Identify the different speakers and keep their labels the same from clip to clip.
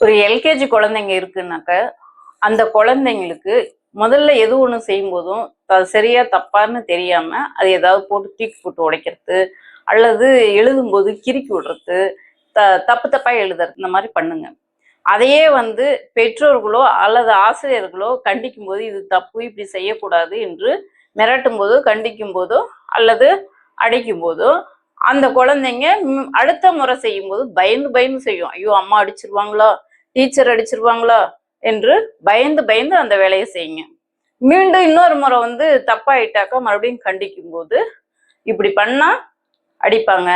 Speaker 1: ஒரு எல்கேஜி குழந்தைங்க இருக்குன்னாக்க அந்த குழந்தைங்களுக்கு முதல்ல எது ஒன்று செய்யும் போதும் அது சரியா தப்பான்னு தெரியாம அது ஏதாவது போட்டு தூக்கி போட்டு உடைக்கிறது அல்லது எழுதும்போது கிறுக்கி விடுறது த தப்பு தப்பா எழுதுறது இந்த மாதிரி பண்ணுங்க. அதையே வந்து பெற்றோர்களோ அல்லது ஆசிரியர்களோ கண்டிக்கும் போது இது தப்பு இப்படி செய்யக்கூடாது என்று மிரட்டும் போதோ கண்டிக்கும் போதோ அல்லது அடிக்கும் போதோ அந்த குழந்தைங்க அடுத்த முறை செய்யும்போது பயந்து பயந்து செய்யும். ஐயோ அம்மா அடிச்சிருவாங்களா? டீச்சர் அடிச்சிருவாங்களா என்று பயந்து பயந்து அந்த வேலையை செய்யுங்க. மீண்டும் இன்னொரு முறை வந்து தப்பாயிட்டாக்கா மறுபடியும் கண்டிக்கும் போது இப்படி பண்ணா அடிப்பாங்க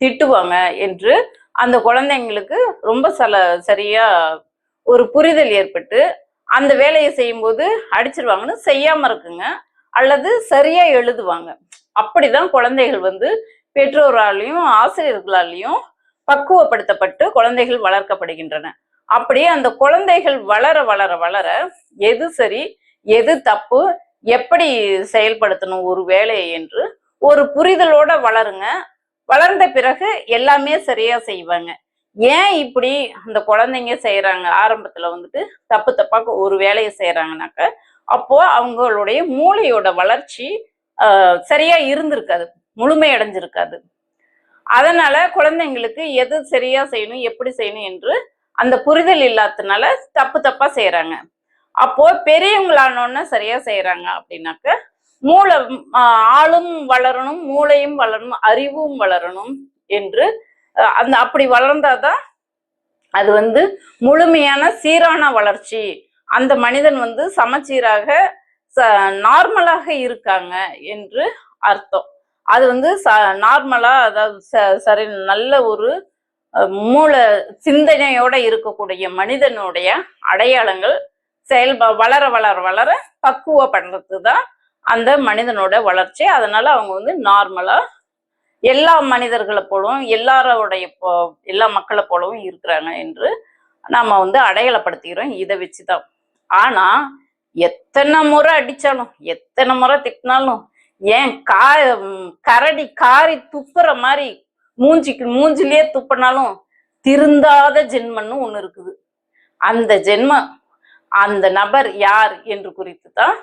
Speaker 1: திட்டுவாங்க என்று அந்த குழந்தைங்களுக்கு ரொம்ப சல சரியா ஒரு புரிதல் ஏற்பட்டு அந்த வேலையை செய்யும்போது அடிச்சிருவாங்கன்னு செய்யாம இருக்குங்க. அல்லது சரியா எழுதுவாங்க. அப்படிதான் குழந்தைகள் வந்து பெற்றோராலையும் ஆசிரியர்களாலையும் பக்குவப்படுத்தப்பட்டு குழந்தைகள் வளர்க்கப்படுகின்றன. அப்படியே அந்த குழந்தைகள் வளர வளர வளர எது சரி எது தப்பு எப்படி செயல்படுத்தணும் ஒரு வேலையை என்று ஒரு புரிதலோட வளருங்க. வளர்ந்த பிறகு எல்லாமே சரியா செய்வாங்க. ஏன் இப்படி அந்த குழந்தைங்க செய்யறாங்க ஆரம்பத்துல வந்துட்டு தப்பு தப்பா ஒரு வேலையை செய்யறாங்கனாக்க அப்போ அவங்களுடைய மூளையோட வளர்ச்சி ஆஹ், சரியா இருந்திருக்காது முழுமையடைஞ்சிருக்காது. அதனால குழந்தைங்களுக்கு எது சரியா செய்யணும் எப்படி செய்யணும் என்று அந்த புரிதல் இல்லாததுனால தப்பு தப்பா செய்யறாங்க அப்போ பெரியவங்களானோன்னு சரியா செய்யறாங்க அப்படின்னாக்க மூளை ஆளும் வளரணும் மூளையும் வளரணும் அறிவும் வளரணும் என்று அந்த அப்படி வளர்ந்தாதான் அது வந்து முழுமையான சீரான வளர்ச்சி. அந்த மனிதன் வந்து சமச்சீராக ச நார்மலாக இருக்காங்க என்று அர்த்தம். அது வந்து ச நார்மலா அதாவது ச- சரி நல்ல ஒரு மூல மூளை சிந்தனையோட இருக்கக்கூடிய மனிதனுடைய அடையாளங்கள் செயல்ப வளர வளர வளர பக்குவப்படுறது தான் அந்த மனிதனோட வளர்ச்சி. அதனால அவங்க வந்து நார்மலா எல்லா மனிதர்களை போலவும் எல்லாரோடைய எல்லா மக்களை போலவும் இருக்கிறாங்க என்று நாம வந்து அடையாளப்படுத்திக்கிறோம். இதை வச்சுதான். ஆனா எத்தனை முறை அடிச்சாலும் எத்தனை முறை திட்டினாலும் ஏன் கா கரடி காரி துப்புற மாதிரி மூஞ்சிக்கு மூஞ்சிலேயே துப்பினாலும் திருந்தாத ஜென்மன்னு ஒண்ணு இருக்குது. அந்த ஜென்மம் அந்த நபர் யார் என்று குறித்து தான்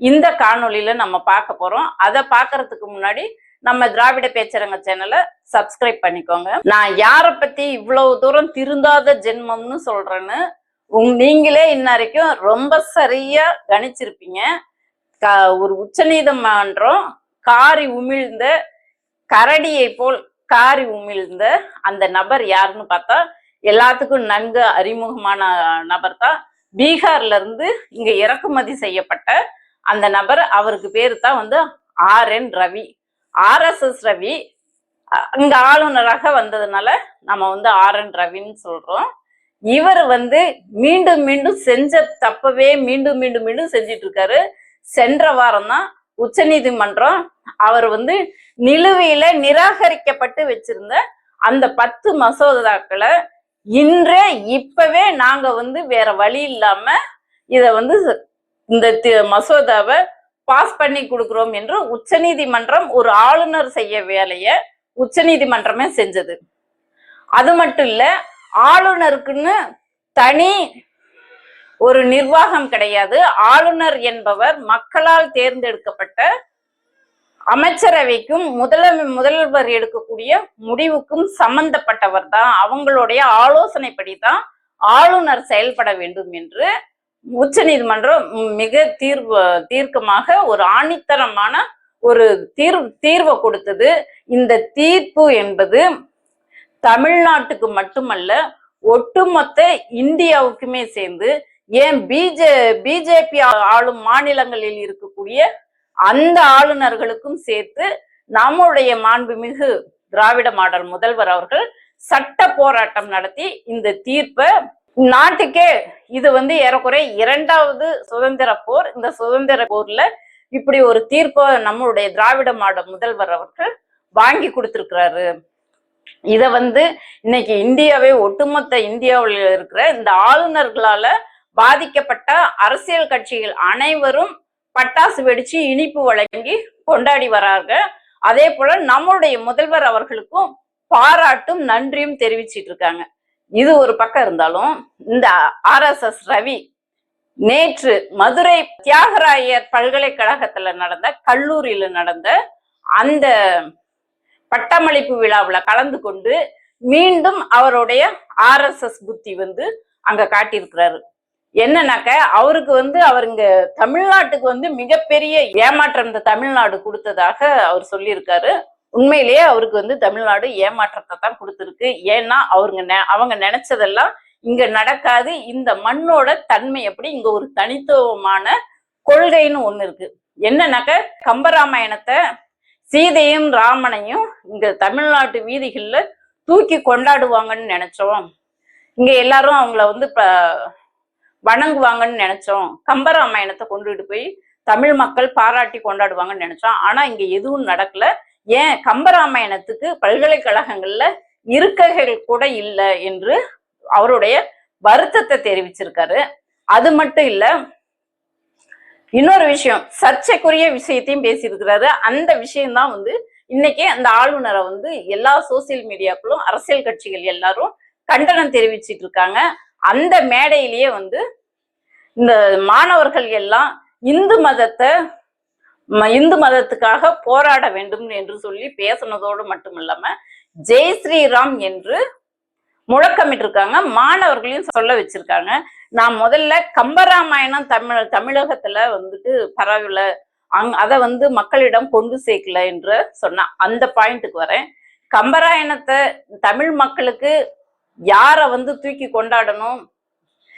Speaker 1: இந்த காணொலியில நம்ம பார்க்க போறோம். அதை பார்க்கறதுக்கு முன்னாடி நம்ம திராவிட பேச்சரங்க சேனலை சப்ஸ்கிரைப் பண்ணிக்கோங்க. நான் யாரை பத்தி இவ்வளவு தூரம் திருந்தாத ஜென்மம்னு சொல்றேன்னு உங் நீங்களே இன்ன வரைக்கும் ரொம்ப சரியா கணிச்சிருப்பீங்க. ஒரு உச்சநீதிமன்றம் காரி உமிழ்ந்த கரடியை போல் காரி உமிழ்ந்த அந்த நபர் யாருன்னு பார்த்தா எல்லாத்துக்கும் நன்கு அறிமுகமான நபர் தான் பீகார்ல இருந்து இங்க இறக்குமதி செய்யப்பட்ட அந்த நபர் அவருக்கு பேரு தான் வந்து R N Ravi. RSS Ravi இங்க ஆளுநராக வந்ததுனால நம்ம வந்து ஆர் என் ரவின்னு சொல்றோம். இவர் வந்து மீண்டும் மீண்டும் செஞ்ச தப்பவே மீண்டும் மீண்டும் மீண்டும் செஞ்சிட்டு இருக்காரு. சென்ற வாரம் தான் உச்சநீதிமன்றம் அவர் வந்து நிலுவையில நிராகரிக்கப்பட்டு வச்சிருந்த அந்த பத்து மசோதாக்களை இன்றே இப்பவே நாங்க வந்து வேற வழி இல்லாம இத வந்து இந்த தி- மசோதாவை பாஸ் பண்ணி கொடுக்கிறோம் என்று உச்சநீதிமன்றம் ஒரு ஆளுநர் செய்ய வேலைய உச்சநீதிமன்றமே செஞ்சது. அது மட்டும் இல்ல ஆளுநருக்குன்னு தனி ஒரு நிர்வாகம் கிடையாது. ஆளுநர் என்பவர் மக்களால் தேர்ந்தெடுக்கப்பட்ட அமைச்சரவைக்கும் முதல முதல்வர் எடுக்கக்கூடிய முடிவுக்கும் சம்பந்தப்பட்டவர் தான் அவங்களுடைய ஆலோசனைப்படி தான் ஆளுநர் செயல்பட வேண்டும் என்று உச்ச நீதிமன்றம் மிக தீர்வு தீர்க்கமாக ஒரு ஆணித்தரமான ஒரு தீர்வு தீர்வை கொடுத்தது. இந்த தீர்ப்பு என்பது தமிழ்நாட்டுக்கு மட்டுமல்ல ஒட்டுமொத்த இந்தியாவுக்குமே சேர்ந்து ஏன் பிஜே பிஜேபி ஆளும் மாநிலங்களில் இருக்கக்கூடிய அந்த ஆளுநர்களுக்கும் சேர்த்து நம்முடைய மாண்புமிகு திராவிட மாடல் முதல்வர் அவர்கள் சட்ட போராட்டம் நடத்தி இந்த தீர்ப்பை நாட்டுக்கே இது வந்து ஏறக்குறைய இரண்டாவது சுதந்திர போர். இந்த சுதந்திர போர்ல இப்படி ஒரு தீர்ப்பை நம்மளுடைய திராவிட மாடல் முதல்வர் அவர்கள் வாங்கி கொடுத்திருக்கிறாரு. இத வந்து இன்னைக்கு இந்தியாவே ஒட்டுமொத்த இந்தியாவில் இருக்கிற இந்த ஆளுநர்களால பாதிக்கப்பட்ட அரசியல் கட்சிகள் அனைவரும் பட்டாசு வெடிச்சு இனிப்பு வழங்கி கொண்டாடி வராங்க. அதே போல நம்மளுடைய முதல்வர் அவர்களுக்கும் பாராட்டும் நன்றியும் தெரிவிச்சிட்டு இருக்காங்க. இது ஒரு பக்கம் இருந்தாலும் இந்த ஆர்எஸ்எஸ் ரவி நேற்று மதுரை தியாகராயர் பல்கலைக்கழகத்துல நடந்த கல்லூரியில நடந்த அந்த பட்டமளிப்பு விழாவில் கலந்து கொண்டு மீண்டும் அவருடைய ஆர்எஸ்எஸ் புத்தி வந்து அங்க காட்டியிருக்கிறாரு. என்னன்னாக்க அவருக்கு வந்து அவர் இங்க தமிழ்நாட்டுக்கு வந்து மிகப்பெரிய ஏமாற்றம் இந்த தமிழ்நாடு கொடுத்ததாக அவர் சொல்லியிருக்காரு. உண்மையிலேயே அவருக்கு வந்து தமிழ்நாடு ஏமாற்றத்தை தான் கொடுத்துருக்கு. ஏன்னா அவருங்க நெ- அவங்க நினைச்சதெல்லாம் இங்க நடக்காது. இந்த மண்ணோட தன்மை எப்படி இங்க ஒரு தனித்துவமான கொள்கைன்னு ஒண்ணு இருக்கு. என்னன்னாக்க கம்பராமாயணத்தை சீதையும் ராமனையும் இங்க தமிழ்நாட்டு வீதிகள்ல தூக்கி கொண்டாடுவாங்கன்னு நினைச்சோம். இங்க எல்லாரும் அவங்கள வந்து இப்ப வணங்குவாங்கன்னு நினைச்சோம். கம்பராமாயணத்தை கொண்டுட்டு போய் தமிழ் மக்கள் பாராட்டி கொண்டாடுவாங்கன்னு நினைச்சோம். ஆனா இங்க எதுவும் நடக்கல. ஏன்? கம்பராமாயணத்துக்கு பல்கலைக்கழகங்கள்ல இருக்கைகள் கூட இல்லை என்று அவருடைய வருத்தத்தை தெரிவிச்சிருக்காரு. அது மட்டும் இல்ல இன்னொரு விஷயம் சர்ச்சைக்குரிய விஷயத்தையும் பேசியிருக்கிறாரு. அந்த விஷயம்தான் வந்து இன்னைக்கு அந்த ஆளுநரை வந்து எல்லா சோசியல் மீடியாக்களும் அரசியல் கட்சிகள் எல்லாரும் கண்டனம் தெரிவிச்சிட்டு இருக்காங்க. அந்த மேடையிலேயே வந்து இந்த மாணவர்கள் எல்லாம் இந்து மதத்தை ம- இந்து மதத்துக்காக போராட வேண்டும் என்று சொல்லி பேசுனதோடு மட்டும் இல்லாம ஜெய் ஸ்ரீராம் என்று முழக்கமிட்டிருக்காங்க. மாணவர்களையும் சொல்ல வச்சிருக்காங்க. நான் முதல்ல கம்பராமாயணம் தமிழ் தமிழகத்துல வந்துட்டு பரவல. அங் அதை வந்து மக்களிடம் கொண்டு சேர்க்கல என்று சொன்ன. அந்த பாயிண்ட்டுக்கு வரேன். கம்பராயணத்தை தமிழ் மக்களுக்கு யாரை வந்து தூக்கி கொண்டாடணும்?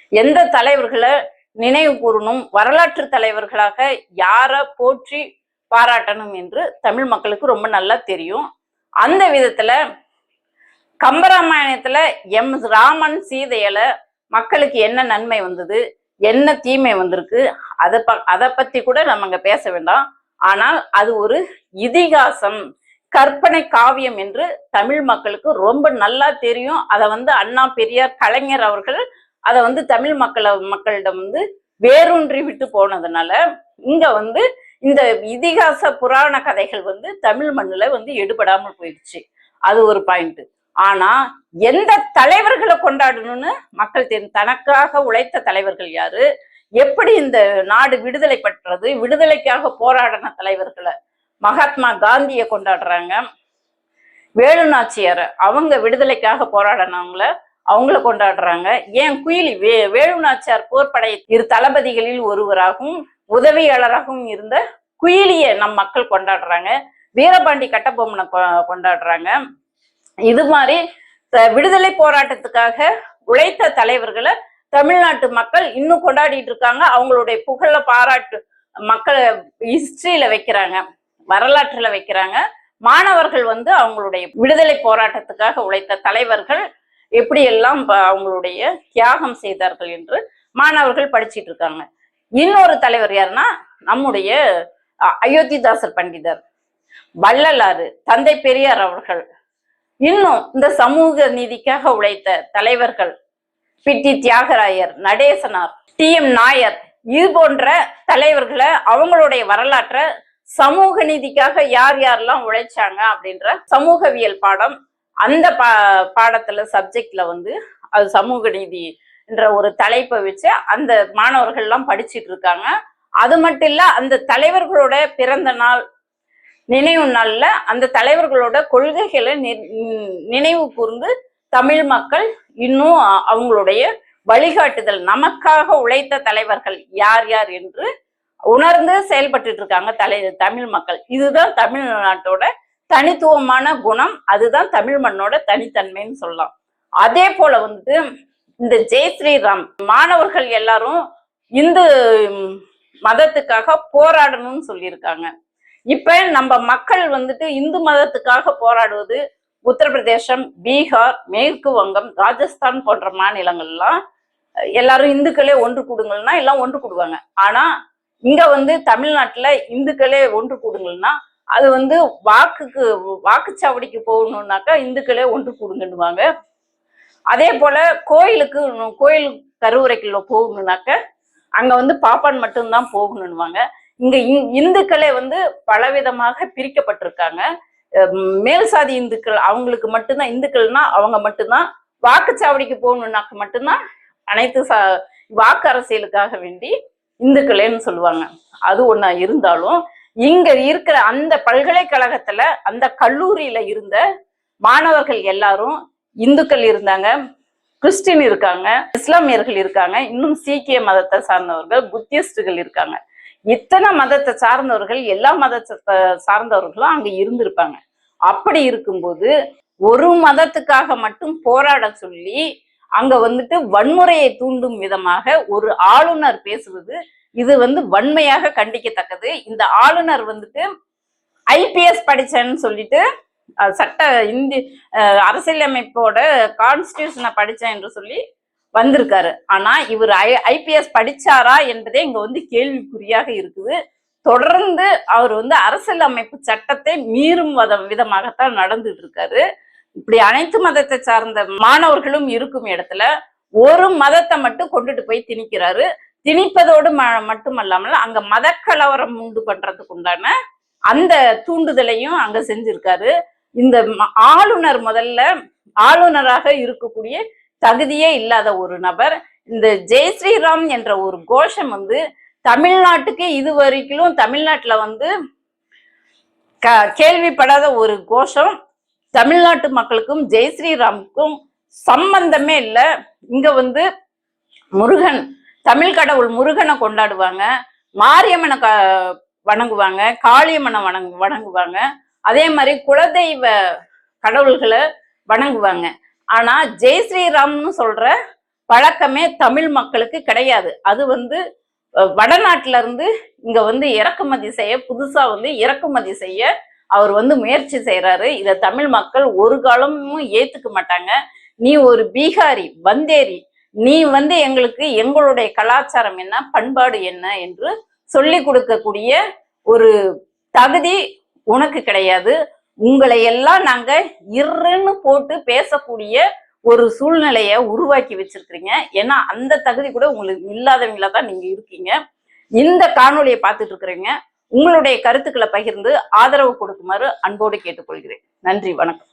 Speaker 1: எந்த தலைவர்களை நினைவு கூறணும்? வரலாற்று தலைவர்களாக யாரை போற்றி பாராட்டணும் என்று தமிழ் மக்களுக்கு ரொம்ப நல்லா தெரியும். அந்த விதத்துல கம்பராமாயணத்துல எம் ராமன் சீதையில மக்களுக்கு என்ன நன்மை வந்தது? என்ன தீமை வந்திருக்கு? அதை ப அதை பத்தி கூட நம்ம அங்க பேச வேண்டாம். ஆனால் அது ஒரு இதிகாசம். கற்பனை காவியம் என்று தமிழ் மக்களுக்கு ரொம்ப நல்லா தெரியும். அதை வந்து அண்ணா பெரியார் கலைஞர் அவர்கள் அதை வந்து தமிழ் மக்களை மக்களிடம் வந்து வேரூன்றி விட்டு போனதுனால இங்க வந்து இந்த இதிகாச புராண கதைகள் வந்து தமிழ் மண்ணில் வந்து எடுபடாமல் போயிடுச்சு. அது ஒரு பாயிண்ட். ஆனா எந்த தலைவர்களை கொண்டாடணும்னு மக்கள் தெரியும் தனக்காக உழைத்த தலைவர்கள் யாரு? எப்படி இந்த நாடு விடுதலை பெற்றது? விடுதலைக்காக போராடின தலைவர்களை மகாத்மா காந்தியை கொண்டாடுறாங்க. வேலுநாச்சியார் அவங்க விடுதலைக்காக போராடினவங்கள அவங்கள கொண்டாடுறாங்க. ஏன் குயிலி வே வேலுநாச்சியார் போர்படை இரு தளபதிகளில் ஒருவராகவும் உதவியாளராகவும் இருந்த குயிலியை நம் மக்கள் கொண்டாடுறாங்க. வீரபாண்டி கட்டபொம்மனை கொ- கொண்டாடுறாங்க. இது மாதிரி விடுதலை போராட்டத்துக்காக உழைத்த தலைவர்களை தமிழ்நாட்டு மக்கள் இன்னும் கொண்டாடிட்டு இருக்காங்க. அவங்களுடைய புகழ பாராட்டு மக்களை ஹிஸ்டரியில வைக்கிறாங்க. வரலாற்றுல வைக்கிறாங்க. மாணவர்கள் வந்து அவங்களுடைய விடுதலை போராட்டத்துக்காக உழைத்த தலைவர்கள் எப்படியெல்லாம் ப- அவங்களுடைய தியாகம் செய்தார்கள் என்று மாணவர்கள் படிச்சிட்டு இருக்காங்க. இன்னொரு தலைவர் யாருன்னா நம்முடைய அயோத்திதாசர் பண்டிதர். வள்ளலாறு தந்தை பெரியார் அவர்கள். இன்னும் இந்த சமூக நீதிக்காக உழைத்த தலைவர்கள். பிடி தியாகராயர் நடேசனார் டி. எம். நாயர் இது போன்ற தலைவர்களை அவங்களுடைய வரலாற்றை சமூக நீதிக்காக யார் யாரெல்லாம் உழைச்சாங்க அப்படின்ற சமூகவியல் பாடம் அந்த பா பாடத்துல சப்ஜெக்ட்ல வந்து அது சமூக நீதி என்ற ஒரு தலைப்பை வச்சு அந்த மாணவர்கள்லாம் படிச்சிட்டு இருக்காங்க. அது மட்டும் இல்ல அந்த தலைவர்களோட பிறந்த நாள் நினைவு நாள்ல அந்த தலைவர்களோட கொள்கைகளை நி- நினைவு கூர்ந்து தமிழ் மக்கள் இன்னும் அ- அவங்களுடைய வழிகாட்டுதல் நமக்காக உழைத்த தலைவர்கள் யார் யார் என்று உணர்ந்து செயல்பட்டு இருக்காங்க தலை தமிழ் மக்கள். இதுதான் தமிழ்நாட்டோட தனித்துவமான குணம். அதுதான் தமிழ் மண்ணோட தனித்தன்மைன்னு சொல்லலாம். அதே போல வந்து இந்த ஜெய் ஸ்ரீராம் மாணவர்கள் எல்லாரும் இந்து மதத்துக்காக போராடணும்னு சொல்லியிருக்காங்க. இப்ப நம்ம மக்கள் வந்துட்டு இந்து மதத்துக்காக போராடுவது உத்தரப்பிரதேசம் பீகார் மேற்கு வங்கம் ராஜஸ்தான் போன்ற மாநிலங்கள்லாம் எல்லாரும் இந்துக்களே ஒன்று கூடுங்கள்னா எல்லாம் ஒன்று கூடுவாங்க. ஆனா இங்க வந்து தமிழ்நாட்டுல இந்துக்களே ஒன்று கூடுங்கன்னா அது வந்து வாக்குக்கு வாக்குச்சாவடிக்கு போகணும்னாக்கா இந்துக்களே ஒன்று கூடுங்கன்னுவாங்க. அதே போல கோயிலுக்கு கோயில் கருவறைக்குள்ள போகணும்னாக்க அங்க வந்து பாப்பான் மட்டும்தான் போகணும்னுவாங்க. இங்க இந்- இந்துக்களே வந்து பலவிதமாக பிரிக்கப்பட்டிருக்காங்க. மேல் சாதி இந்துக்கள் அவங்களுக்கு மட்டும்தான் இந்துக்கள்னா அவங்க மட்டும்தான் வாக்குச்சாவடிக்கு போகணும்னாக்க மட்டும்தான் அனைத்து சா வாக்கு அரசியலுக்காக வேண்டி இந்துக்களேன்னு சொல்லுவாங்க. அது ஒண்ணா இருந்தாலும் இங்க இருக்கிற அந்த பல்கலைக்கழகத்துல அந்த கல்லூரியில இருந்த மாணவர்கள் எல்லாரும் இந்துக்கள் இருந்தாங்க கிறிஸ்டின் இருக்காங்க இஸ்லாமியர்கள் இருக்காங்க இன்னும் சீக்கிய மதத்தை சார்ந்தவர்கள் புத்திஸ்டுகள் இருக்காங்க. இத்தனை மதத்தை சார்ந்தவர்கள் எல்லா மதத்தை சார்ந்தவர்களும் அங்க இருந்திருப்பாங்க. அப்படி இருக்கும்போது ஒரு மதத்துக்காக மட்டும் போராட சொல்லி அங்க வந்துட்டு வன்முறையை தூண்டும் விதமாக ஒரு ஆளுநர் பேசுவது இது வந்து வன்மையாக கண்டிக்கத்தக்கது. இந்த ஆளுநர் வந்துட்டு ஐபிஎஸ் படிச்சேன்னு சொல்லிட்டு சட்ட இந்தி அரசியலமைப்போட கான்ஸ்டியூஷனை படித்தேன் என்று சொல்லி வந்திருக்காரு. ஆனா இவர் ஐ ஐபிஎஸ் படிச்சாரா என்பதே இங்க வந்து கேள்விக்குறியாக இருக்குது. தொடர்ந்து அவர் வந்து அரசியலமைப்பு சட்டத்தை மீறும் விதமாகத்தான் நடந்துட்டு இருக்காரு. இப்படி அனைத்து மதத்தை சார்ந்த மாணவர்களும் இருக்கும் இடத்துல ஒரு மதத்தை மட்டும் கொண்டுட்டு போய் திணிக்கிறாரு. திணிப்பதோடு ம மட்டுமல்லாமல் அங்க மத கலவரம் உண்டு பண்றதுக்கு உண்டான அந்த தூண்டுதலையும் அங்க செஞ்சிருக்காரு. இந்த ம- ஆளுநர் முதல்ல ஆளுநராக இருக்கக்கூடிய தகுதியே இல்லாத ஒரு நபர். இந்த ஜெய் ஸ்ரீராம் என்ற ஒரு கோஷம் வந்து தமிழ்நாட்டுக்கு இது வரைக்கும் தமிழ்நாட்டுல வந்து க- கேள்விப்படாத ஒரு கோஷம். தமிழ்நாட்டு மக்களுக்கும் ஜெய் ஸ்ரீராமுக்கும் சம்பந்தமே இல்லை. இங்க வந்து முருகன் தமிழ் கடவுள் முருகனை கொண்டாடுவாங்க. மாரியம்மனை க வணங்குவாங்க. காளியம்மனை வணங்கு வணங்குவாங்க. அதே மாதிரி குலதெய்வ கடவுள்களை வணங்குவாங்க. ஆனா ஜெய் ஸ்ரீராம்னு சொல்ற பழக்கமே தமிழ் மக்களுக்கு கிடையாது. அது வந்து அஹ், வடநாட்டுல இருந்து இங்க வந்து இறக்குமதி செய்ய புதுசா வந்து இறக்குமதி செய்ய அவர் வந்து முயற்சி செய்யறாரு இதை தமிழ் மக்கள் ஒரு காலமும் ஏத்துக்க மாட்டாங்க. நீ ஒரு பீகாரி வந்தேரி நீ வந்து எங்களுக்கு எங்களுடைய கலாச்சாரம் என்ன பண்பாடு என்ன என்று சொல்லி கொடுக்கக்கூடிய ஒரு தகுதி உனக்கு கிடையாது. உங்களை எல்லாம் நாங்க இருன்னு போட்டு பேசக்கூடிய ஒரு சூழ்நிலைய உருவாக்கி வச்சிருக்கிறீங்க. ஏன்னா அந்த தகுதி கூட உங்களுக்கு இல்லாதவங்களா தான் நீங்க இருக்கீங்க. இந்த காணொலியை பார்த்துட்டு இருக்கிறீங்க. உங்களுடைய கருத்துக்களை பகிர்ந்து ஆதரவு கொடுக்குமாறு அன்போடு கேட்டுக்கொள்கிறேன். நன்றி வணக்கம்.